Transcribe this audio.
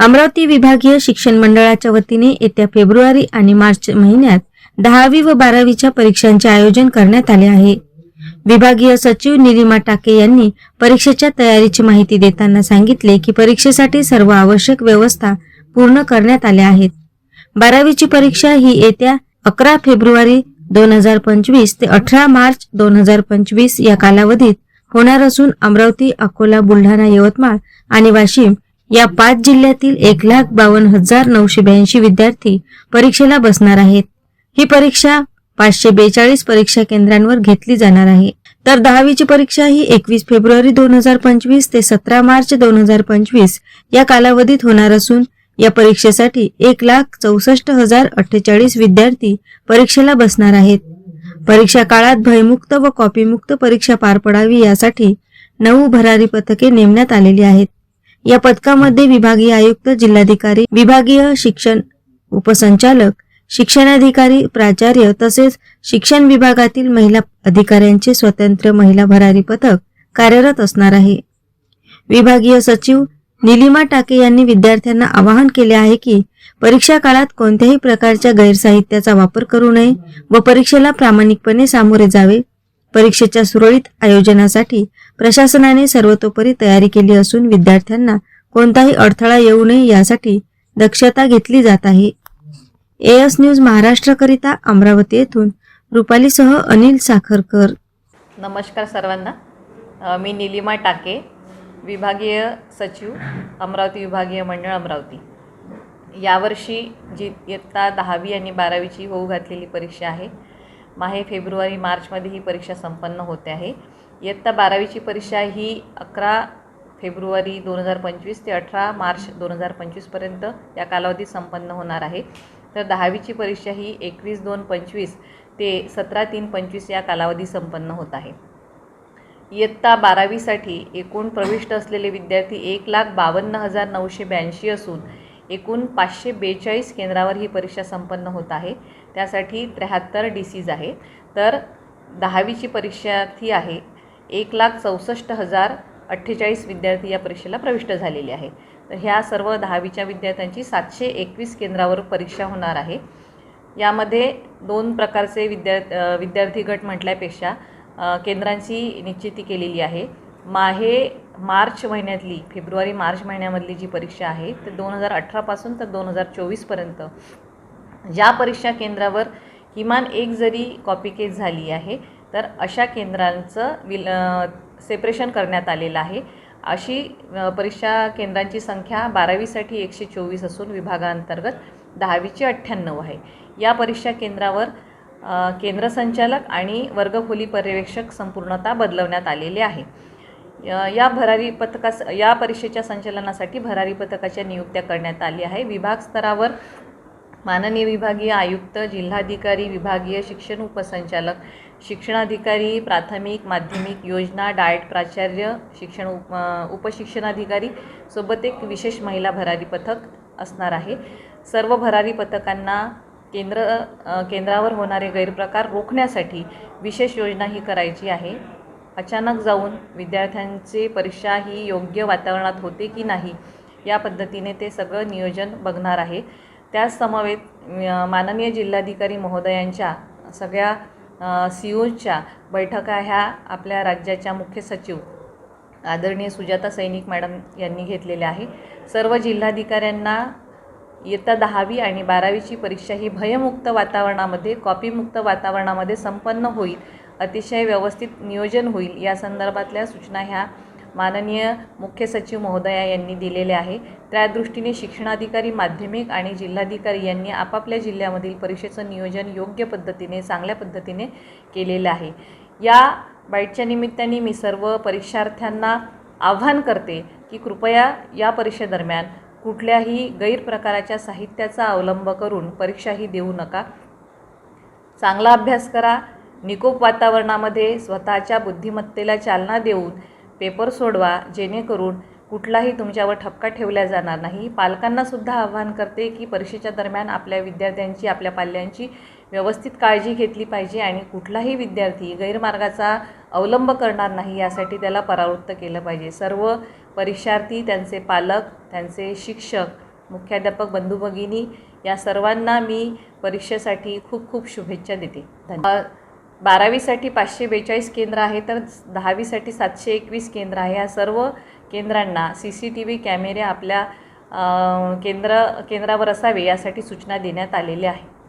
अमरावती विभागीय शिक्षण मंडळाच्या वतीने येत्या फेब्रुवारी आणि मार्च महिन्यात दहावी व बारावीच्या परीक्षांचे आयोजन करण्यात आले आहे. विभागीय सचिव निलिमा टाके यांनी परीक्षेच्या तयारीची माहिती देताना सांगितले की परीक्षेसाठी सर्व आवश्यक व्यवस्था पूर्ण करण्यात आल्या आहेत. बारावीची परीक्षा ही येत्या अकरा फेब्रुवारी दोन हजार पंचवीस ते अठरा मार्च दोन हजार पंचवीस या कालावधीत होणार असून अमरावती अकोला बुलढाणा यवतमाळ आणि वाशिम या पाच जिल्ह्यातील एक लाख बावन्न हजार नऊशे ब्याऐंशी विद्यार्थी परीक्षेला बसणार आहेत. ही परीक्षा पाचशे बेचाळीस परीक्षा केंद्रांवर घेतली जाणार आहे. तर दहावीची परीक्षा ही एकवीस फेब्रुवारी दोन हजार पंचवीस ते सतरा मार्च दोन हजार पंचवीस या कालावधीत होणार असून या परीक्षेसाठी एक लाख चौसष्ट हजार अठ्ठेचाळीस विद्यार्थी परीक्षेला बसणार आहेत. परीक्षा काळात भयमुक्त व कॉपीमुक्त परीक्षा पार पडावी यासाठी नऊ भरारी पथके नेमण्यात आलेली आहेत. या पथकामध्ये विभागीय आयुक्त जिल्हाधिकारी विभागीय शिक्षण उपसंचालक शिक्षणाधिकारी प्राचार्य तसेच शिक्षण विभागातील महिला अधिकाऱ्यांचे स्वतंत्र महिला भरारी पथक कार्यरत असणार आहे. विभागीय सचिव निलिमा टाके यांनी विद्यार्थ्यांना आवाहन केले आहे की परीक्षा काळात कोणत्याही प्रकारच्या गैरसाहित्याचा वापर करू नये व परीक्षेला प्रामाणिकपणे सामोरे जावे. परीक्षेच्या सुरळीत आयोजनासाठी प्रशासनाने सर्वतोपरी तयारी केली असून विद्यार्थ्यांना कोणताही अडथळा येऊ नये यासाठी दक्षता घेतली जात आहे. एएस न्यूज महाराष्ट्रकरिता अमरावती येथून रुपालीसह अनिल साखरकर. नमस्कार सर्वांना. मी निलिमा टाके विभागीय सचिव अमरावती विभागीय मंडळ अमरावती. यावर्षी जी इयत्ता दहावी आणि बारावीची होऊ घातलेली परीक्षा आहे माहे फेब्रुवारी मार्चमध्ये ही परीक्षा संपन्न होते आहे. इयत्ता बारावीची परीक्षा ही अकरा फेब्रुवारी दोन हजार पंचवीस ते अठरा मार्च दोन हजार पंचवीसपर्यंत या कालावधीत संपन्न होणार आहे. तर दहावीची परीक्षा ही एकवीस दोन पंचवीस ते सतरा तीन पंचवीस या कालावधी संपन्न होत आहे. इयत्ता बारावीसाठी एकूण प्रविष्ट असलेले विद्यार्थी एक लाख बावन्न हजार नऊशे ब्याऐंशी असून एकूण पाचशे बेचाळीस केंद्रावर ही परीक्षा संपन्न होत आहे. त्यासाठी त्र्याहत्तर डी सीज आहे तर दहावीची परीक्षार्थी आहे. एक लाख चौसष्ट हजार अठ्ठेचाळीस विद्यार्थी या परीक्षेला प्रविष्ट झालेले आहे तर ह्या सर्व दहावीच्या विद्यार्थ्यांची सातशे एकवीस केंद्रावर परीक्षा होणार आहे. यामध्ये दोन प्रकारचे विद्या विद्यार्थी गट म्हटल्यापेक्षा केंद्रांची निश्चिती केलेली आहे. माहे मार्च महिन्यातली फेब्रुवारी मार्च महिन्यामधली जी परीक्षा आहे ते दोन हजार अठरापासून तर दोन हजार चोवीसपर्यंत ज्या परीक्षा केंद्रावर किमान एक जरी कॉपी केस झाली आहे तर अशा केंद्रांचं विल सेपरेशन करण्यात आलेलं आहे. अशी परीक्षा केंद्रांची संख्या बारावीसाठी एकशे चोवीस असून विभागांतर्गत दहावीची अठ्ठ्याण्णव आहे. या परीक्षा केंद्रावर केंद्र संचालक आणि वर्गखोली पर्यवेक्षक संपूर्णता बदलवण्यात आलेले आहे. या भरारी पथकास या परीक्षेच्या संचालनासाठी भरारी पथकाच्या नियुक्त्या करण्यात आली आहे. विभाग स्तरावर माननीय विभागीय आयुक्त जिल्हाधिकारी विभागीय शिक्षण उपसंचालक शिक्षणाधिकारी प्राथमिक माध्यमिक योजना डाएट प्राचार्य शिक्षण उप उपशिक्षणाधिकारी सोबत एक विशेष महिला भरारी पथक असणार आहे. सर्व भरारी पथकांना केंद्र केंद्रावर होणारे गैरप्रकार रोखण्यासाठी विशेष योजना ही करायची आहे. अचानक जाऊन विद्यार्थ्यांची परीक्षा ही योग्य वातावरणात होते की नाही या पद्धतीने ते सगळं नियोजन बघणार आहे. त्याच समवेत माननीय जिल्हाधिकारी महोदयांच्या सगळ्या सी ओच्या बैठका ह्या आपल्या राज्याच्या मुख्य सचिव आदरणीय सुजाता सैनिक मॅडम यांनी घेतलेल्या आहे. सर्व जिल्हाधिकाऱ्यांना इयत्ता दहावी आणि बारावीची परीक्षा ही भयमुक्त वातावरणामध्ये कॉपीमुक्त वातावरणामध्ये संपन्न होईल अतिशय व्यवस्थित नियोजन होईल. या संदर्भातल्या सूचना ह्या माननीय मुख्य सचिव महोदया यांनी दिलेल्या आहे. त्या दृष्टीने शिक्षणाधिकारी माध्यमिक आणि जिल्हाधिकारी यांनी आपापल्या जिल्ह्यामधील परीक्षेचं नियोजन योग्य पद्धतीने चांगल्या पद्धतीने केलेलं आहे. या बाईटच्या निमित्ताने मी सर्व परीक्षार्थ्यांना आव्हान करते की कृपया या परीक्षेदरम्यान कुठल्याही गैरप्रकाराच्या साहित्याचा अवलंब करून परीक्षाही देऊ नका. चांगला अभ्यास करा निकोप वातावरणामध्ये स्वतःच्या बुद्धिमत्तेला चालना देऊन पेपर सोडवा जेणेकरून कुठलाही तुमच्यावर ठपका ठेवला जाणार नाही. पालकांनासुद्धा आव्हान करते की परीक्षेच्या दरम्यान आपल्या विद्यार्थ्यांची आपल्या पाल्यांची व्यवस्थित काळजी घेतली पाहिजे आणि कुठलाही विद्यार्थी गैरमार्गाचा अवलंब करणार नाही यासाठी त्याला परावृत्त केलं पाहिजे. सर्व परीक्षार्थी त्यांचे पालक त्यांचे शिक्षक मुख्याध्यापक बंधू भगिनी या सर्वांना मी परीक्षेसाठी खूप खूप शुभेच्छा देते. धन्यवाद. बारावीसाठी पाचशे बेचाळीस केंद्र आहे तर दहावीसाठी सातशे एकवीस केंद्र आहे. या सर्व केंद्रांना सी सी टी व्ही कॅमेरे आपल्या केंद्र केंद्रावर असावे यासाठी सूचना देण्यात आलेल्या आहे